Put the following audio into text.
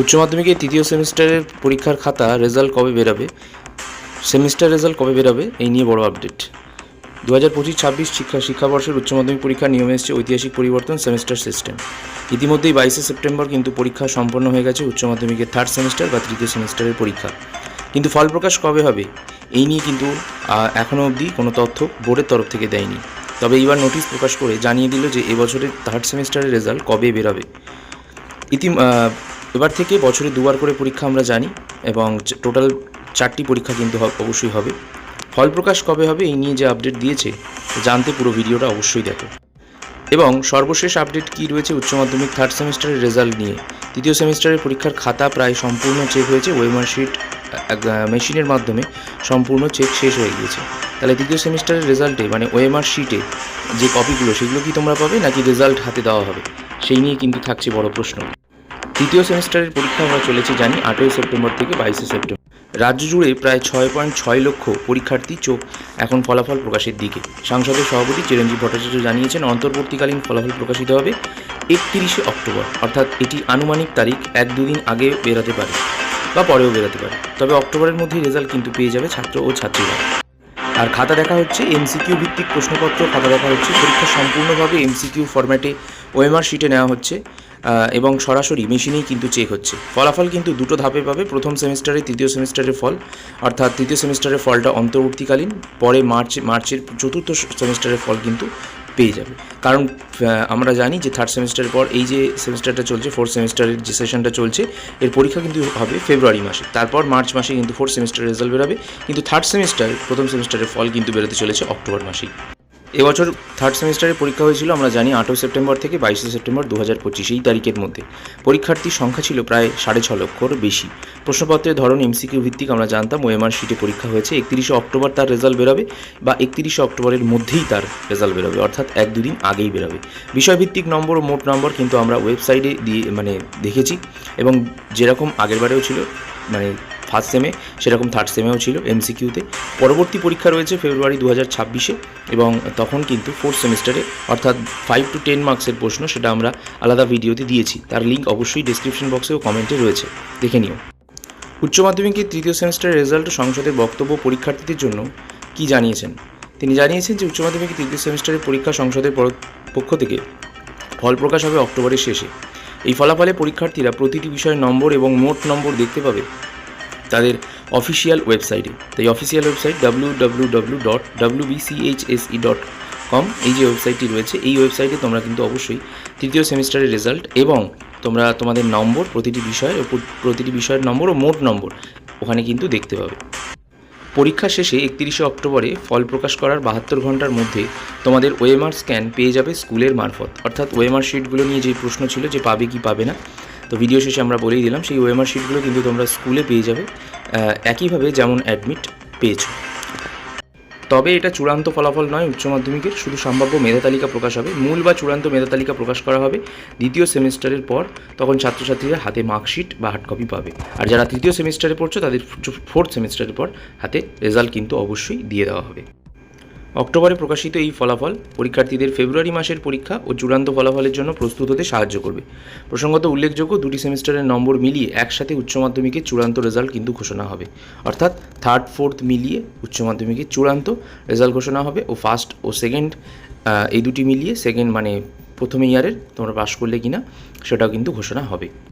উচ্চ মাধ্যমিকের তৃতীয় সেমিস্টারের পরীক্ষার খাতা রেজাল্ট কবে বেরাবে? সেমিস্টার রেজাল্ট কবে বেরাবে? এই নিয়ে বড় আপডেট। দু হাজার পঁচিশ ছাব্বিশ শিক্ষা শিক্ষাবর্ষের উচ্চ মাধ্যমিক পরীক্ষার নিয়মে এসেছে ঐতিহাসিক পরিবর্তন, সেমিস্টার সিস্টেম। ইতিমধ্যেই বাইশে সেপ্টেম্বর কিন্তু পরীক্ষা সম্পন্ন হয়ে গেছে উচ্চ মাধ্যমিকের থার্ড সেমিস্টার বা তৃতীয় সেমিস্টারের পরীক্ষা। কিন্তু ফল প্রকাশ কবে হবে? এই নিয়ে কিন্তু এখনও অবধি কোনো তথ্য বোর্ডের তরফ থেকে দেয়নি। তবে এইবার নোটিশ প্রকাশ করে জানিয়ে দিল যে এবছরের থার্ড সেমিস্টারের রেজাল্ট কবে বেরাবে? ইতি এবার থেকে বছরে দুবার করে পরীক্ষা আমরা জানি এবং টোটাল চারটি পরীক্ষা কিন্তু অবশ্যই হবে। ফল প্রকাশ কবে হবে এই নিয়ে যে আপডেট দিয়েছে, জানতে পুরো ভিডিওটা অবশ্যই দেখো। এবং সর্বশেষ আপডেট কি রয়েছে উচ্চ মাধ্যমিক থার্ড সেমিস্টারের রেজাল্ট নিয়ে? তৃতীয় সেমিস্টারের পরীক্ষার খাতা প্রায় সম্পূর্ণ চেক হয়েছে ওয়েমার শিট মেশিনের মাধ্যমে সম্পূর্ণ চেক শেষ হয়ে গিয়েছে। তাহলে তৃতীয় সেমিস্টারের রেজাল্টে মানে ওএমআর শিটে যে কপিগুলো সেগুলো কি তোমরা পাবে নাকি রেজাল্ট হাতে দেওয়া হবে? সেই নিয়ে কিন্তু থাকছে বড় প্রশ্ন। তৃতীয় সেমিস্টারের পরীক্ষা আমরা চলেছে জানি আটই সেপ্টেম্বর থেকে বাইশে সেপ্টেম্বর। রাজ্য জুড়ে প্রায় ছয় পয়েন্ট ছয় লক্ষ পরীক্ষার্থী চোখ এখন ফলাফল প্রকাশের দিকে। সাংসদের সভাপতি চিরঞ্জীব ভট্টাচার্য জানিয়েছেন, অন্তর্বর্তীকালীন ফলাফল প্রকাশিত হবে একত্রিশে অক্টোবর। অর্থাৎ এটি আনুমানিক তারিখ, এক দুদিন আগে বেরাতে পারে বা পরেও বেরাতে পারে। তবে অক্টোবরের মধ্যেই রেজাল্ট কিন্তু পেয়ে যাবে ছাত্র ও ছাত্রীরা। আর খাতা দেখা হচ্ছে এমসিকিউ ভিত্তিক প্রশ্নপত্র, খাতা দেখা হচ্ছে, পরীক্ষা সম্পূর্ণভাবে এমসিকিউ ফরম্যাটে ওএমআর শিটে নেওয়া হচ্ছে এবং সরাসরি মেশিনেই কিন্তু চেক হচ্ছে। ফলাফল কিন্তু দুটো ধাপে পাবে, প্রথম সেমিস্টারে তৃতীয় সেমিস্টারের ফল, অর্থাৎ তৃতীয় সেমিস্টারের ফলটা অন্তর্বর্তীকালীন, পরে মার্চ, মার্চের চতুর্থ সেমিস্টারের ফল কিন্তু পেয়ে যাবে। কারণ আমরা জানি যে থার্ড সেমিস্টারের পর এই যে সেমিস্টারটা চলছে ফোর্থ সেমিস্টারের যে সেশনটা চলছে, এর পরীক্ষা কিন্তু হবে ফেব্রুয়ারি মাসে। তারপর মার্চ মাসে কিন্তু ফোর্থ সেমিস্টারের রেজাল্ট বেরোবে। কিন্তু থার্ড সেমিস্টার প্রথম সেমিস্টারের ফল কিন্তু বেরোতে চলেছে অক্টোবর মাসেই। এবছর থার্ড সেমিস্টারের পরীক্ষা হয়েছিল, আমরা জানি আটই সেপ্টেম্বর থেকে বাইশে সেপ্টেম্বর দু হাজার পঁচিশ এই তারিখের মধ্যে। পরীক্ষার্থীর সংখ্যা ছিল প্রায় সাড়ে ছ লক্ষর বেশি। প্রশ্নপত্রের ধরন এমসিকিউ ভিত্তিক আমরা জানতাম ওএমআর শিটে পরীক্ষা হয়েছে, একত্রিশে অক্টোবর তার রেজাল্ট বেরোবে বা একত্রিশে অক্টোবরের মধ্যেই তার রেজাল্ট বেরোবে, অর্থাৎ এক দুদিন আগেই বেরোবে। বিষয়ভিত্তিক নম্বর ও মোট নম্বর কিন্তু আমরা ওয়েবসাইটে দিয়ে মানে দেখেছি এবং যেরকম আগেরবারেও ছিল মানে ফার্স্ট সেমে সেরকম থার্ড সেমেও ছিল এমসিকিউতে পরবর্তী পরীক্ষা রয়েছে ফেব্রুয়ারি দু হাজার ছাব্বিশে এবং তখন কিন্তু ফোর্থ সেমিস্টারে অর্থাৎ ফাইভ টু টেন মার্কসের প্রশ্ন সেটা আমরা আলাদা ভিডিওতে দিয়েছি। তার লিঙ্ক অবশ্যই ডিসক্রিপশন বক্সে ও কমেন্টে রয়েছে। দেখে নিও। উচ্চ মাধ্যমিকের তৃতীয় সেমিস্টারের রেজাল্ট সংসদের বক্তব্য পরীক্ষার্থীদের জন্য কি জানিয়েছেন? তিনি জানিয়েছেন যে উচ্চ মাধ্যমিকের তৃতীয় সেমিস্টারের পরীক্ষা সংসদের পক্ষ থেকে ফল প্রকাশ হবে অক্টোবরের শেষে। এই ফলাফলে পরীক্ষার্থীরা প্রতিটি বিষয়ের নম্বর এবং মোট নম্বর দেখতে পাবে। তাদের অফিসিয়াল ওয়েবসাইটে। তাই official website W W W dot BCHSE dot com এই যে ওয়েবসাইটটি রয়েছে, এই ওয়েবসাইটে তোমরা কিন্তু অবশ্যই তৃতীয় সেমিস্টারের রেজাল্ট এবং তোমরা তোমাদের নম্বর, প্রতিটি বিষয়ের প্রতিটি বিষয়ের নম্বর ও মোট নম্বর ওখানে কিন্তু দেখতে পাবে। পরীক্ষা শেষে একত্রিশে অক্টোবরে ফল প্রকাশ করার বাহাত্তর ঘণ্টার মধ্যে তোমাদের ওএমআর স্ক্যান পেয়ে যাবে স্কুলের মারফত। অর্থাৎ ওএমআর শিটগুলো নিয়ে যে প্রশ্ন ছিল যে পাবে কি পাবে না তো ভিডিও শেষে আমরা বলেই দিলাম, সেই ওএমআর শিটগুলো কিন্তু তোমরা স্কুলে পেয়ে যাবে। একইভাবে যেমন অ্যাডমিট পেয়েছ। তবে এটা চূড়ান্ত ফলাফল নয় উচ্চ মাধ্যমিকের, শুধু সম্ভাব্য মেধা তালিকা প্রকাশ হবে। মূল বা চূড়ান্ত মেধা তালিকা প্রকাশ করা হবে দ্বিতীয় সেমিস্টারের পর, তখন ছাত্রছাত্রীরা হাতে মার্কশিট বা হার্ড কপি পাবে। আর যারা তৃতীয় সেমিস্টারে পড়ছো, তাদের ফোর্থ সেমিস্টারের পর হাতে রেজাল্ট কিন্তু অবশ্যই দিয়ে দেওয়া হবে। অক্টোবরে প্রকাশিত এই ফলাফল পরীক্ষার্থীদের ফেব্রুয়ারি মাসের পরীক্ষা ও চূড়ান্ত ফলাফলের জন্য প্রস্তুত হতে সাহায্য করবে। প্রসঙ্গত উল্লেখযোগ্য দুটি সেমিস্টারের নম্বর মিলিয়ে একসাথে উচ্চ মাধ্যমিকের চূড়ান্ত রেজাল্ট কিন্তু ঘোষণা হবে। অর্থাৎ থার্ড, ফোর্থ মিলিয়ে উচ্চ মাধ্যমিকের চূড়ান্ত রেজাল্ট ঘোষণা হবে ও ফার্স্ট ও সেকেন্ড এই দুটি মিলিয়ে সেকেন্ড মানে প্রথম ইয়ারের তোমরা পাশ করলে কিনা সেটাও কিন্তু ঘোষণা হবে।